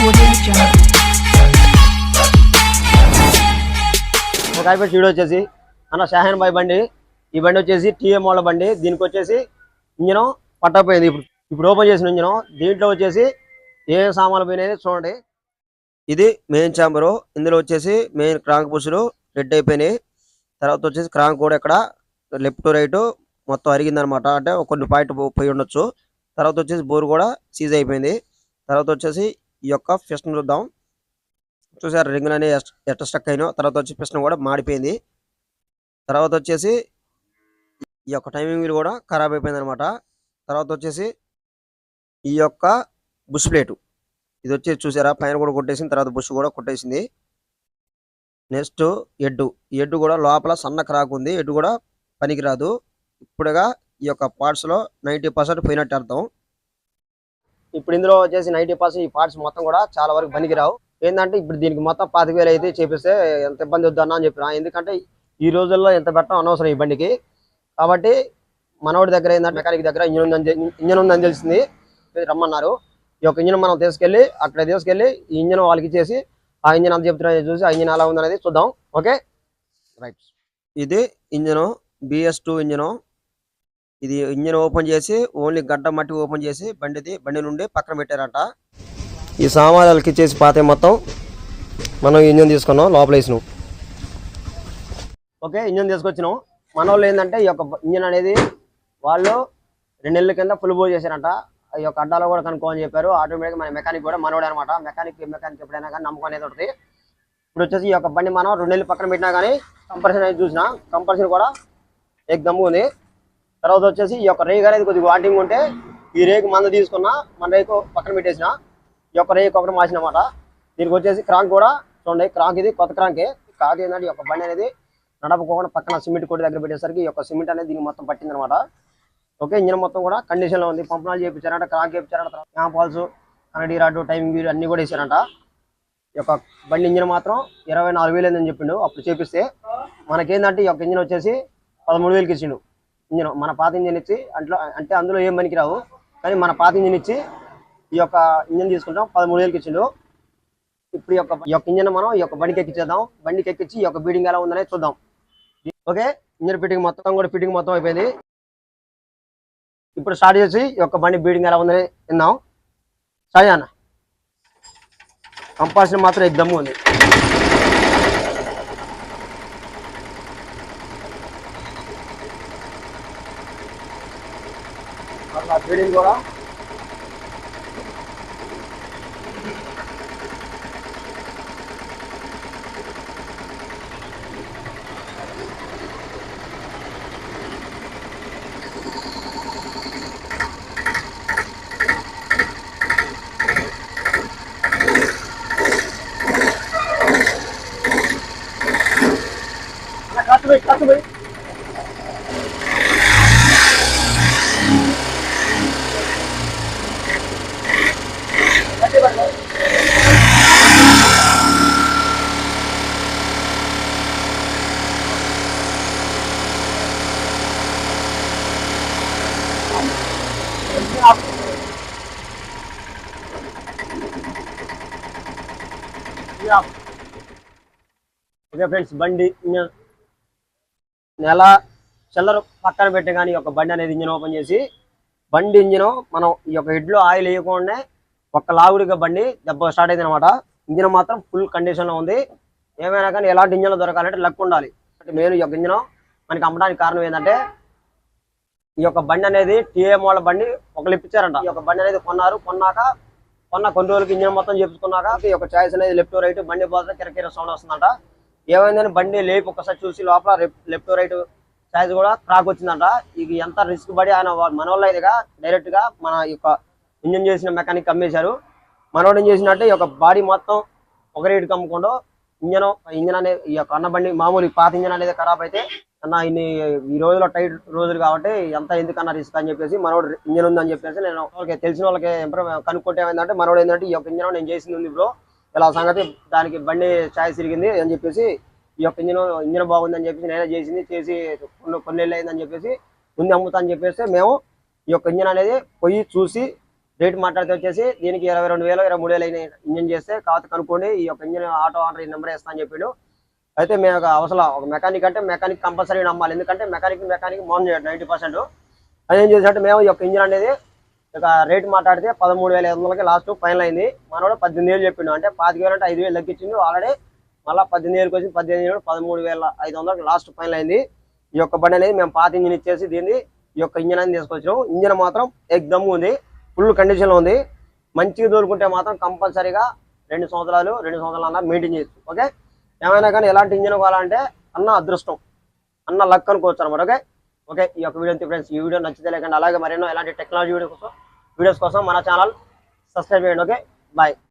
ఒక అయిపోయి వీడియో వచ్చేసి అన్న షాహన్ బాయ్ బండి. ఈ బండి వచ్చేసి టీఎం వాళ్ళ బండి. దీనికి వచ్చేసి ఇంజనం పట్టకపోయింది. ఇప్పుడు ఇప్పుడు ఓపెన్ చేసిన ఇంజనం. దీంట్లో వచ్చేసి ఏ సామాన్లు పోయినాయి చూడండి. ఇది మెయిన్ ఛాంబరు. ఇందులో వచ్చేసి మెయిన్ క్రాంక్ పుషులు రెడ్ అయిపోయినాయి. తర్వాత వచ్చేసి క్రాంక్ కూడా ఇక్కడ లెఫ్ట్ రైట్ మొత్తం అరిగిందనమాట. అంటే కొన్ని పాయింట్ పోయి ఉండొచ్చు. తర్వాత వచ్చేసి బోర్ కూడా సీజ్ అయిపోయింది. తర్వాత వచ్చేసి ఈ యొక్క ఫిస్ట్ చూద్దాం. చూసారు రింగులు అనేది ఎట్ట స్టక్ అయినా తర్వాత వచ్చి పిస్టన్ కూడా మాడిపోయింది. తర్వాత వచ్చేసి ఈ యొక్క టైమింగ్ వీల్ కూడా ఖరాబ్ అయిపోయింది అనమాట తర్వాత వచ్చేసి ఈ యొక్క బుష్ ప్లేటు ఇది వచ్చేసి చూసారా పైన కూడా కొట్టేసింది తర్వాత బుష్ కూడా కొట్టేసింది. నెక్స్ట్ ఎడ్డు. ఈ ఎడ్డు కూడా లోపల సన్న క్రాక్ ఉంది ఎడ్డు కూడా పనికిరాదు. ఇప్పుడుగా ఈ యొక్క పార్ట్స్లో లో నైంటీ పర్సెంట్ పోయినట్టు అర్థం. ఇప్పుడు ఇందులో వచ్చేసి నైంటీ పర్సెంట్ ఈ పార్ట్స్ మొత్తం కూడా చాలా వరకు పనికిరావు. ఏంటంటే ఇప్పుడు దీనికి మొత్తం పాతిక వేలు అయితే చేపిస్తే ఎంత ఇబ్బంది వద్దన్నా అని చెప్పిన. ఎందుకంటే ఈ రోజుల్లో ఎంత పెట్టడం అనవసరం ఈ బండికి. కాబట్టి మనవాడి దగ్గర ఏంటంటే మెకానిక్ దగ్గర ఇంజన్ ఉందని ఇంజన్ ఉందని తెలిసింది. రమ్మన్నారు. ఈ యొక్క ఇంజన్ మనం తీసుకెళ్ళి అక్కడ తీసుకెళ్ళి ఈ ఇంజన్ వాళ్ళకి ఇచ్చేసి ఆ ఇంజన్ అంత చెప్తున్నా చూసి ఆ ఇంజన్ ఎలా ఉందనేది చూద్దాం. ఓకే? రైట్. ఇది ఇంజను బిఎస్ టూ ఇంజను ఇది ఇంజన్ ఓపెన్ చేసి ఓన్లీ గడ్డ మట్టి ఓపెన్ చేసి బండిది బండి నుండి పక్కన పెట్టారంట. ఈ సామాన్లకి చేసి పాతే మొత్తం మనం ఇంజన్ తీసుకున్నాం లోపల వేసినాం. ఓకే ఇంజన్ తీసుకొచ్చినాం. మన వాళ్ళు ఏంటంటే ఈ యొక్క ఇంజన్ అనేది వాళ్ళు రెండు నెలల కింద ఫుల్ బో చేశారంట. ఈ యొక్క అడ్డాలో కూడా కనుక్కోమని చెప్పారు. ఆటోమేటిక్ మన మెకానిక్ కూడా మనోడే అనమాట మెకానిక్ మెకానిక్ ఎప్పుడైనా కానీ నమ్మకం అనేది ఉంటుంది. ఇప్పుడు వచ్చేసి ఈ యొక్క బండి మనం రెండు నెలలు పక్కన పెట్టినా కానీ కంపల్సరీ అనేది చూసినా కంపల్సరీ కూడా ఎగ్దమ్ము ఉంది. తర్వాత వచ్చేసి ఈ యొక్క రేగు అనేది కొద్దిగా వాంటింగ్ ఉంటే ఈ రేకు మంద తీసుకున్నా మన రేకు పక్కన పెట్టేసిన ఈ యొక్క రేకు ఒకటి మార్చినమాట దీనికి వచ్చేసి క్రాంక్ కూడా చూడండి క్రాంక్ ఇది కొత్త క్రాంకే. కాదు ఏంటంటే ఈ యొక్క బండి అనేది నడపకోకుండా పక్కన సిమెంట్ కొట్టి దగ్గర పెట్టేసరికి ఈ యొక్క సిమెంట్ అనేది దీనికి మొత్తం పట్టింది అనమాట ఓకే ఇంజన్ మొత్తం కూడా కండిషన్లో ఉంది. పంపనాలు చేయించారంట క్రాంక్ చేయించారంట క్యాంప్ హాల్స్ కనడీ రాడ్డు టైమింగ్ వీల్ అన్ని కూడా వేసారంట. ఈ యొక్క బండి ఇంజిన్ మాత్రం ఇరవై నాలుగు వేలు అని చెప్పిండు. అప్పుడు చేపిస్తే మనకేందంటే ఈ యొక్క ఇంజిన్ వచ్చేసి పదమూడు వేలకి ఇచ్చిండు. ఇంజిన్ మన పాత ఇంజిన్ ఇచ్చి అంట్లో అంటే అందులో ఏం పనికి రావు కానీ మన పాత ఇంజిన్ ఇచ్చి ఈ యొక్క ఇంజిన్ తీసుకుంటాం. పదమూడు వేలకి ఇచ్చిండు. ఇప్పుడు ఈ యొక్క ఈ యొక్క ఇంజిన్ మనం ఈ యొక్క బండికి ఎక్కించేద్దాం బండికి ఎక్కించి ఈ యొక్క బీడింగ్ ఎలా ఉందనే చూద్దాం. ఓకే? ఇంజిన్ ఫిట్టింగ్ మొత్తం కూడా ఫిట్టింగ్ మొత్తం అయిపోయింది. ఇప్పుడు స్టార్ట్ చేసి ఈ యొక్క బండి బీడింగ్ ఎలా ఉందని విందాం. సరే అన్న కంపాల్సరీ మాత్రం ఎగ్దమ్ము ఉంది. అట్లా బీడింగ్ కూడా కట్టుబడి కట్టుబడి ఓకే ఫ్రెండ్స్ బండి నెల చిల్లర పక్కన పెట్టి కానీ ఒక బండి అనేది ఇంజిన్ ఓపెన్ చేసి బండి ఇంజిన్ మనం ఈ యొక్క హెడ్లో ఆయిల్ వేయకుండానే ఒక్క లావుడిగా బండి దెబ్బ స్టార్ట్ అయింది అనమాట ఇంజిన్ మాత్రం ఫుల్ కండిషన్లో ఉంది. ఏమైనా కానీ ఎలాంటి ఇంజన్లు దొరకాలంటే లక్ ఉండాలి. అంటే మెయిన్ ఈ యొక్క ఇంజిన్ మనకి అమ్మడానికి కారణం ఏంటంటే ఈ యొక్క బండి అనేది టీఎం వాళ్ళ బండి ఒకళ్ళు ఇప్పించారంట. ఈ యొక్క బండి అనేది కొన్నారు కొన్నాక కొన్న కొన్ని రోజులకి ఇంజన్ మొత్తం చెప్పుకున్నాక ఈ యొక్క చాయిస్ అనేది లెఫ్ట్ రైట్ బండి పోతే కిరకిర సౌండ్ వస్తుందంట. ఏమైందని బండి లేపు ఒకసారి చూసి లోపల లెఫ్ట్ రైట్ సైజ్ కూడా క్రాక్ వచ్చిందంట. ఇది ఎంత రిస్క్ పడి ఆయన మన మనోళ్ళు ఇదిగా డైరెక్ట్గా మన యొక్క ఇంజన్ చేసిన మెకానిక్ అమ్మేశారు. మనోడు ఏం చేసినట్టే ఈ యొక్క బాడీ మొత్తం ఒక రేటు కమ్ముకుండా ఇంజన్ ఇంజన్ అనేది ఈ యొక్క అన్న బండి మామూలు పాత ఇంజన్ అనేది ఖరాబ్ అయితే అన్న ఇన్ని ఈ రోజులో టైట్ రోజులు కాబట్టి ఎంత ఎందుకన్నా రిస్క్ అని చెప్పేసి మనోడు ఇంజన్ ఉందని చెప్పేసి నేను వాళ్ళకి తెలిసిన వాళ్ళకి కనుక్కుంటే ఏమైందంటే మనోడు ఏంటంటే ఈ యొక్క ఇంజన్ నేను చేసింది ఉంది బ్రో ఇలా సంగతి దానికి బండి ఛాయ్ తిరిగింది అని చెప్పేసి ఈ యొక్క ఇంజన్ ఇంజన్ బాగుందని చెప్పేసి నేనే చేసింది చేసి కొన్ని కొన్నేళ్ళు అని అయిందని చెప్పేసి ముందు అమ్ముతా అని చెప్పేసి మేము ఈ యొక్క ఇంజన్ అనేది పోయి చూసి రేట్ మాట్లాడితే వచ్చేసి దీనికి ఇరవై రెండు వేలు ఇరవై మూడు వేలు అయిన ఇంజన్ చేస్తే కాకపోతే కనుక్కోండి ఈ యొక్క ఇంజన్ ఆటో ఆర్డర్ ఈ నెంబర్ వేస్తా అని చెప్పాడు. అయితే మేము ఒక అవసరం ఒక మెకానిక్ అంటే మెకానిక్ కంపల్సరీ నమ్మాలి. ఎందుకంటే మెకానిక్ మెకానిక్ మోన్ చేయడం నైంటీ పర్సెంట్ అది ఏం చేసినట్టు మేము ఈ యొక్క ఇంజన్ అనేది ఇక రేట్ మాట్లాడితే పదమూడు వేల ఐదు వందలకి లాస్ట్ ఫైనల్ అయింది. మనోడు పద్దెనిమిది వేలు చెప్పిండు. అంటే పాతిక వేలు అంటే ఐదు వేలు తగ్గించింది ఆల్రెడీ మళ్ళీ పద్దెనిమిది వేలకు వచ్చి పద్దెనిమిది వేలు పదమూడు వేల ఐదు వందలకి లాస్ట్ ఫైనల్ అయింది. ఈ యొక్క బండి అనేది మేము పాత ఇంజిన్ ఇచ్చేసి దీన్ని ఈ యొక్క ఇంజిన్ అనేది తీసుకొచ్చినాం ఇంజిన్ మాత్రం ఎగ్దమ్ ఉంది ఫుల్ కండిషన్లో ఉంది. మంచిగా తోలుకుంటే మాత్రం కంపల్సరీగా రెండు సంవత్సరాలు రెండు సంవత్సరాలు అన్న మెయింటైన్ చేయొచ్చు. ఓకే ఏమైనా కానీ ఎలాంటి ఇంజిన్ కావాలంటే అన్న అదృష్టం అన్న లక్ అనుకోవచ్చు అనమాట ఓకే? ఓకే ఈ యొక్క వీడియో ఫ్రెండ్స్ ఈ వీడియో నచ్చితే లేకండి అలాగే మరెన్నో ఎలాంటి టెక్నాలజీ వీడియో కోసం వీడియోస్ కోసం మన ఛానల్ సబ్స్క్రైబ్ చేయండి ఓకే? బాయ్